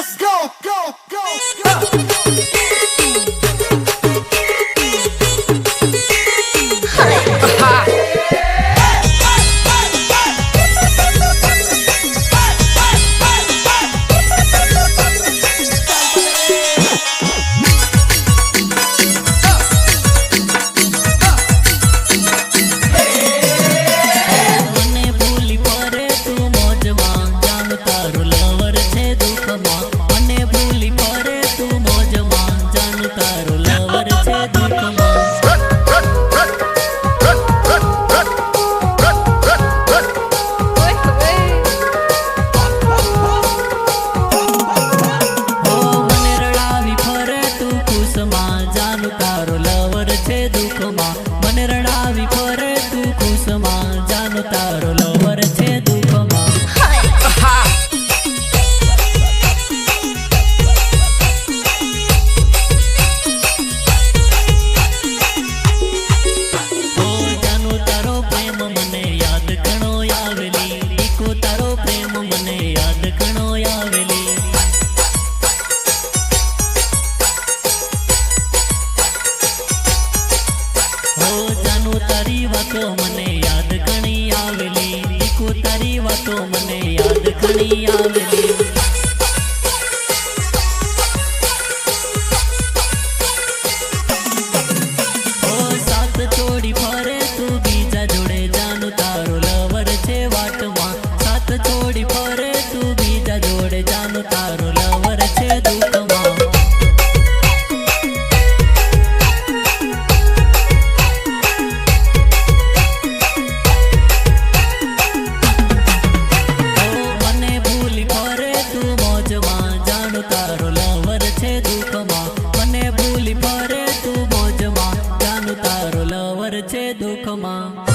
Let's go, go, go, go. મોજમાં. મને ભૂલી પડે તું મોજમાં જાનું તારો લવર મને યાદ ઘણી આવેલી. ઓ સાત તોડી છે દુઃખમાં.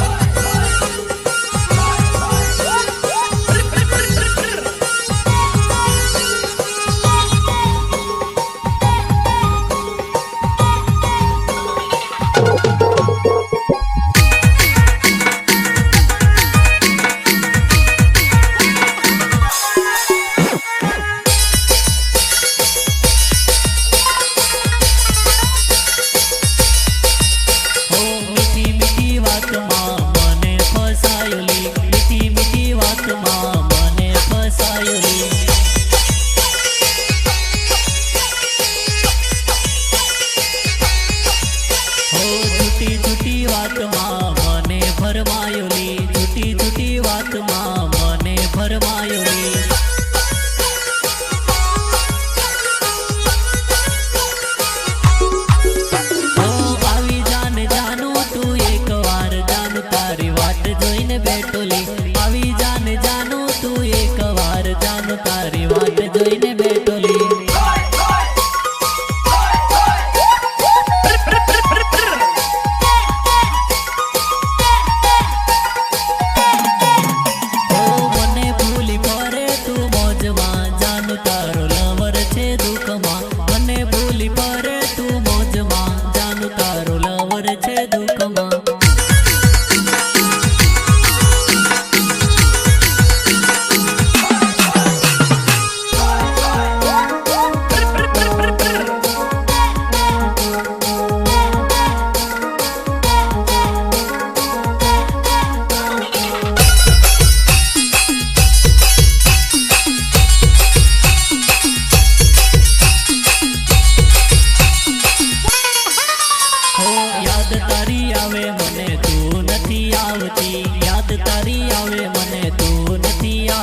માયોની છૂટી છૂટી વાતમાં Bolly Bolly.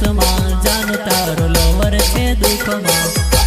દિવસમાં જાન તારો લવર છે દુઃખમાં.